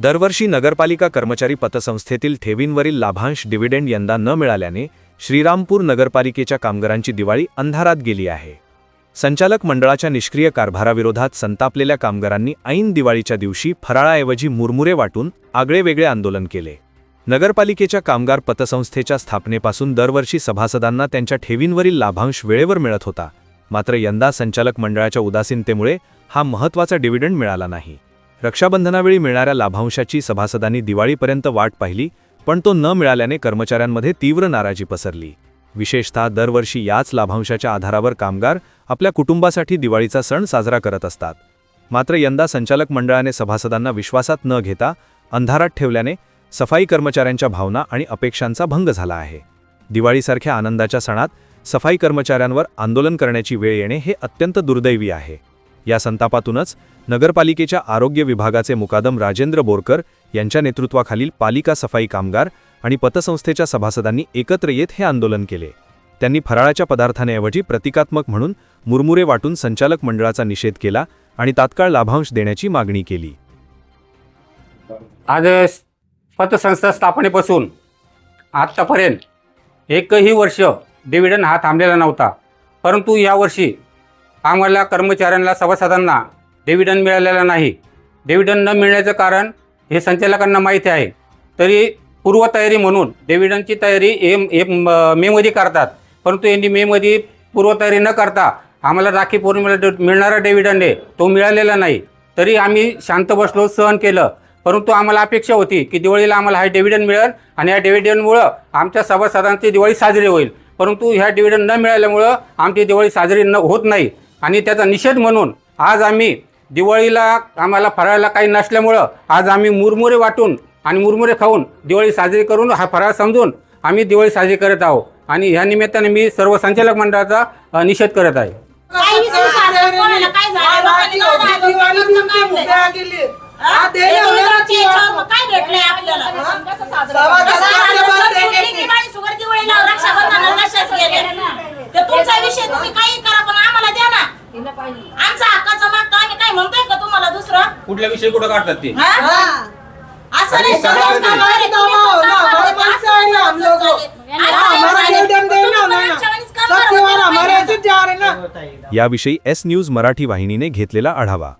दरवर्षी नगरपालिका कर्मचारी पतसंस्थेतील ठेवींवरील लाभांश डिव्हिडेंड यंदा न मिळाल्याने श्रीरामपूर नगरपालिकेच्या कामगारांची दिवाळी अंधारात गेली आहे. संचालक मंडळाच्या निष्क्रिय कारभाराविरोधात संतापलेल्या कामगारांनी ऐन दिवाळीच्या दिवशी फराळाऐवजी मुरमुरे वाटून आगळेवेगळे आंदोलन केले. नगरपालिकेच्या कामगार पतसंस्थेच्या स्थापनेपासून दरवर्षी सभासदांना त्यांच्या ठेवींवरील लाभांश वेळेवर मिळत होता मात्र यंदा संचालक मंडळाच्या उदासीनतेमुळे हा महत्त्वाचा डिव्हिडंड मिळाला नाही. रक्षाबंधनावेळी मिळणाऱ्या लाभांशाची सभासदांनी दिवाळीपर्यंत वाट पाहिली पण तो न मिळाल्याने कर्मचाऱ्यांमध्ये तीव्र नाराजी पसरली. विशेषतः दरवर्षी याच लाभांशाच्या आधारावर कामगार आपल्या कुटुंबासाठी दिवाळीचा सण साजरा करत असतात. मात्र यंदा संचालक मंडळाने सभासदांना विश्वासात न घेता अंधारात ठेवल्याने सफाई कर्मचाऱ्यांच्या भावना आणि अपेक्षांचा भंग झाला आहे. दिवाळीसारख्या आनंदाच्या सणात सफाई कर्मचाऱ्यांवर आंदोलन करण्याची वेळ येणे हे अत्यंत दुर्दैवी आहे. या संतापातूनच नगरपालिकेच्या आरोग्य विभागाचे मुकादम राजेंद्र बोरकर यांच्या नेतृत्वाखालील पालिका सफाई कामगार आणि पतसंस्थेच्या सभासदांनी एकत्र येत हे आंदोलन केले. त्यांनी फराळाच्या पदार्थांऐवजी प्रतिकात्मक म्हणून मुरमुरे वाटून संचालक मंडळाचा निषेध केला आणि तात्काळ लाभांश देण्याची मागणी केली. आज पतसंस्था स्थापनेपासून आत्तापर्यंत एकही वर्ष डिव्हिडंड हा थांबलेला नव्हता. परंतु यावर्षी आम्हाला कर्मचाऱ्यांना सभासदांना डिव्हिडंड मिळालेला नाही. डिव्हिडंड न मिळण्याचं कारण हे संचालकांना माहिती आहे. तरी पूर्वतयारी म्हणून डिव्हिडंडची तयारी एम ए मेमध्ये करतात. परंतु यांनी मेमध्ये पूर्वतयारी न करता आम्हाला राखी पौर्णिमेला मिळणारा डिव्हिडंड आहे तो मिळालेला नाही. तरी आम्ही शांत बसलो सहन केलं. परंतु आम्हाला अपेक्षा होती की दिवाळीला आम्हाला हा डिव्हिडंड मिळेल आणि या डिव्हिडंडमुळं आमच्या सभासदांची दिवाळी साजरी होईल. परंतु ह्या डिव्हिडंड न मिळाल्यामुळं आमची दिवाळी साजरी न होत नाही. आणि त्याचा निषेध म्हणून आज आम्ही दिवाळीला आम्हाला फराळाला काही नसल्यामुळं आज आम्ही मुरमुरे वाटून आणि मुरमुरे खाऊन दिवाळी साजरी करून हा फराळ समजून आम्ही दिवाळी साजरी करत आहोत आणि ह्या निमित्ताने मी सर्व संचालक मंडळाचा निषेध करत आहे काय आमचा हक्काचा मागतो आम्ही काय म्हणतोय का तुम्हाला दुसरं कुठल्या विषयी कुठं काढतात ते हा? असं नाही सगळ्याच कामावर आहे, तुम्ही फक्त हमारे पास से आए ना हम लोग असं नाही हमारा झालं. डिविडेंड देना तुम्ही ना ना मागच्यावेळेस सब कामगार त्योहार होते, हमारे पाहिजे ऐसे जा रहे ना याविषयी एस न्यूज मराठी वाहिनीने घेतलेला आढावा